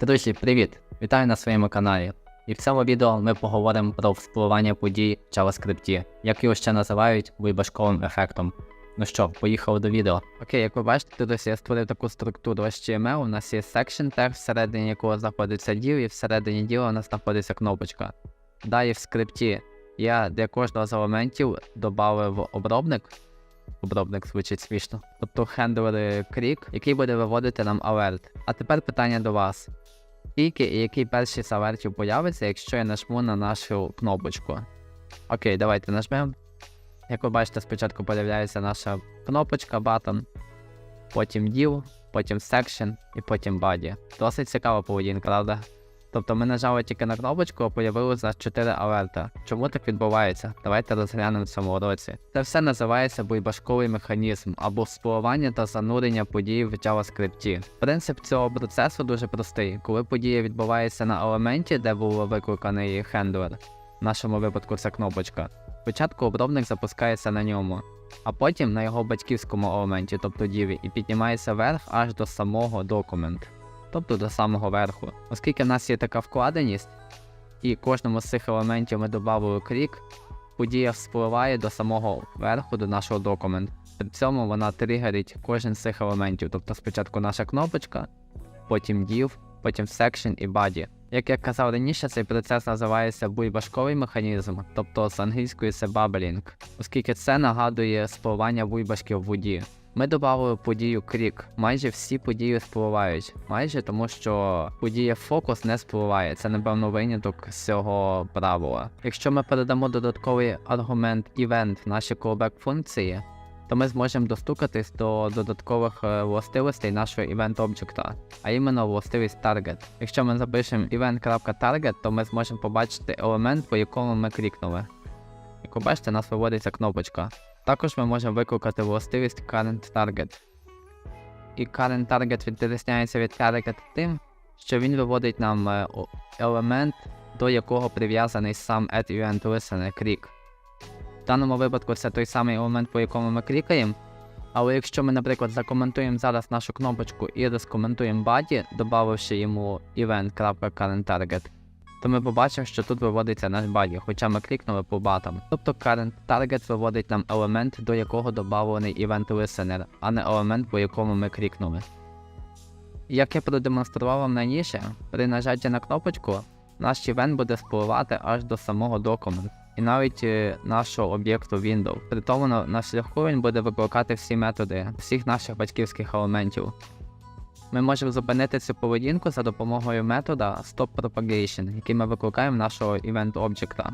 Друзі, привіт! Вітаю на своєму каналі. І в цьому відео ми поговоримо про впливання подій в JavaScript, як його ще називають вибашковим ефектом. Ну що, поїхали до відео. Окей, як ви бачите, ось я створив таку структуру HTML, у нас є section tag, всередині якого знаходиться діл, і всередині діла у нас знаходиться кнопочка. Далі в скрипті я для кожного з елементів додав обробник. Обробник звучить смішно. Тобто хендлер крік, який буде виводити нам алерт. А тепер питання до вас. Скільки і який перший з алертів появиться, якщо я нажму на нашу кнопочку. Окей, давайте нажмемо. Як ви бачите, спочатку появляється наша кнопочка button, потім div, потім section і потім body. Досить цікава поведінка, правда? Тобто ми нажали тільки на кнопочку, а появилося 4 алерта. Чому так відбувається? Давайте розглянемо в цьому уроці. Це все називається буйбашковий механізм або вспливання та занурення подій в JavaScript. Принцип цього процесу дуже простий. Коли подія відбувається на елементі, де був викликаний хендлер, в нашому випадку це кнопочка. Спочатку обробник запускається на ньому, а потім на його батьківському елементі, тобто діві, і піднімається вверх аж до самого документу тобто до самого верху. Оскільки в нас є така вкладеність, і кожному з цих елементів ми додали крік, подія вспливає до самого верху, до нашого документу. При цьому вона тригерить кожен з цих елементів. Тобто спочатку наша кнопочка, потім div, потім section і body. Як я казав раніше, цей процес називається буйбашковий механізм, тобто з англійської це bubbling, оскільки це нагадує спливання буйбашки в воді. Ми додали подію крік. Майже всі події спливають. Майже тому, що подія фокус не спливає. Це напевно виняток з цього правила. Якщо ми передамо додатковий аргумент event в наші callback функції, то ми зможемо достукатись до додаткових е, властивостей нашого event об'єкта, а іменно властивість target. Якщо ми запишемо event.target, то ми зможемо побачити елемент, по якому ми клікнули. Як ви бачите, у нас виводиться кнопочка. Також ми можемо викликати властивість current target. І current target відрізняється від target тим, що він виводить нам е, елемент, до якого прив'язаний сам add event listener крік. В даному випадку це той самий елемент, по якому ми клікаємо. Але якщо ми, наприклад, закоментуємо зараз нашу кнопочку і розкоментуємо body, додавши йому event.currentTarget, то ми побачимо, що тут виводиться наш body, хоча ми клікнули по батам. Тобто current target виводить нам елемент, до якого додавлений event listener, а не елемент, по якому ми клікнули. Як я продемонстрував вам раніше, при нажатті на кнопочку наш івент буде спливати аж до самого документу і навіть е, нашого об'єкту window. При тому на шляху він буде викликати всі методи всіх наших батьківських елементів. Ми можемо зупинити цю поведінку за допомогою метода StopPropagation, який ми викликаємо нашого event Object.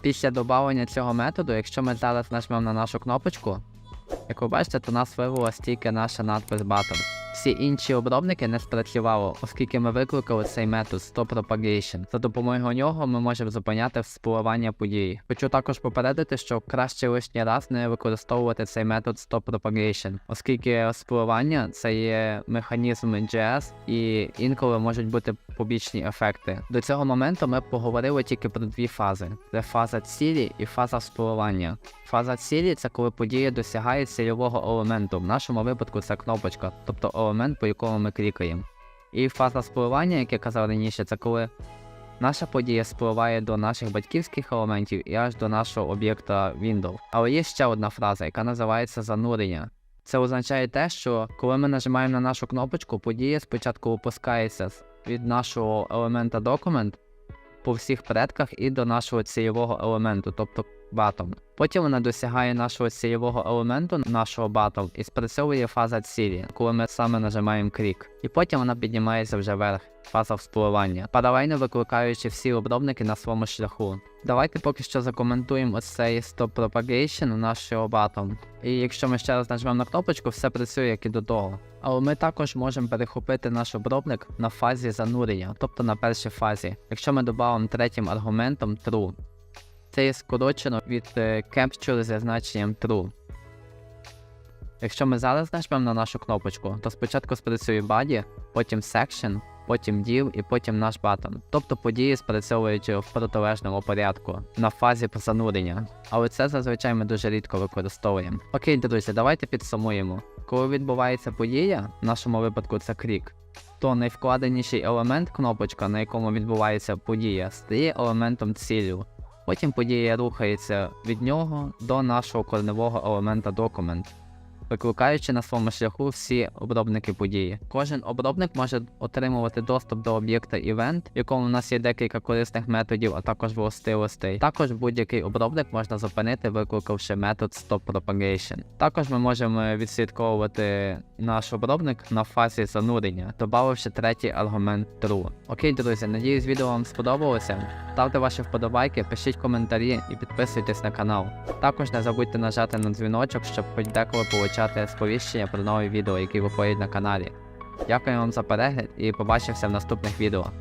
Після додавання цього методу, якщо ми зараз нажмемо на нашу кнопочку, як ви бачите, то у нас вивелась тільки наша надпис Button. Всі інші обробники не спрацювало, оскільки ми викликали цей метод StopPropagation. За допомогою нього ми можемо зупиняти вспливання подій. Хочу також попередити, що краще лишній раз не використовувати цей метод StopPropagation, оскільки вспливання це є механізм NGS і інколи можуть бути побічні ефекти. До цього моменту ми поговорили тільки про дві фази: це фаза цілі і фаза вспливання. Фаза цілі це коли подія досягає цільового елементу. В нашому випадку це кнопочка, тобто елемент, по якому ми клікаємо. І фаза спливання, як я казав раніше, це коли наша подія спливає до наших батьківських елементів і аж до нашого об'єкта Windows. Але є ще одна фраза, яка називається занурення. Це означає те, що коли ми нажимаємо на нашу кнопочку, подія спочатку опускається від нашого елемента документ по всіх предках і до нашого цільового елементу, тобто батом. Потім вона досягає нашого цільового елементу, нашого батом, і спрацьовує фаза цілі, коли ми саме нажимаємо крік. І потім вона піднімається вже вверх, фаза вспливання, паралельно викликаючи всі обробники на своєму шляху. Давайте поки що закоментуємо ось цей Stop Propagation нашого батом. І якщо ми ще раз нажмемо на кнопочку, все працює як і до того. Але ми також можемо перехопити наш обробник на фазі занурення, тобто на першій фазі. Якщо ми додамо третім аргументом true, це є скорочено від е, capture зі значенням true. Якщо ми зараз нажмемо на нашу кнопочку, то спочатку спрацює body, потім section, потім div і потім наш button. Тобто події спрацьовують в протилежному порядку на фазі занурення. Але це зазвичай ми дуже рідко використовуємо. Окей, друзі, давайте підсумуємо. Коли відбувається подія, в нашому випадку це крік, то найвкладеніший елемент кнопочка, на якому відбувається подія, стає елементом цілю. Потім подія рухається від нього до нашого корневого елемента документ, викликаючи на своєму шляху всі обробники події. Кожен обробник може отримувати доступ до об'єкта event, в якому в нас є декілька корисних методів, а також властивостей. Також будь-який обробник можна зупинити, викликавши метод StopPropagation. Також ми можемо відслідковувати наш обробник на фазі занурення, додавши третій аргумент true. Окей, друзі, надіюсь, відео вам сподобалося. Ставте ваші вподобайки, пишіть коментарі і підписуйтесь на канал. Також не забудьте нажати на дзвіночок, щоб хоч деколи получати сповіщення про нові відео, які виходять на каналі. Дякую вам за перегляд і побачимося в наступних відео.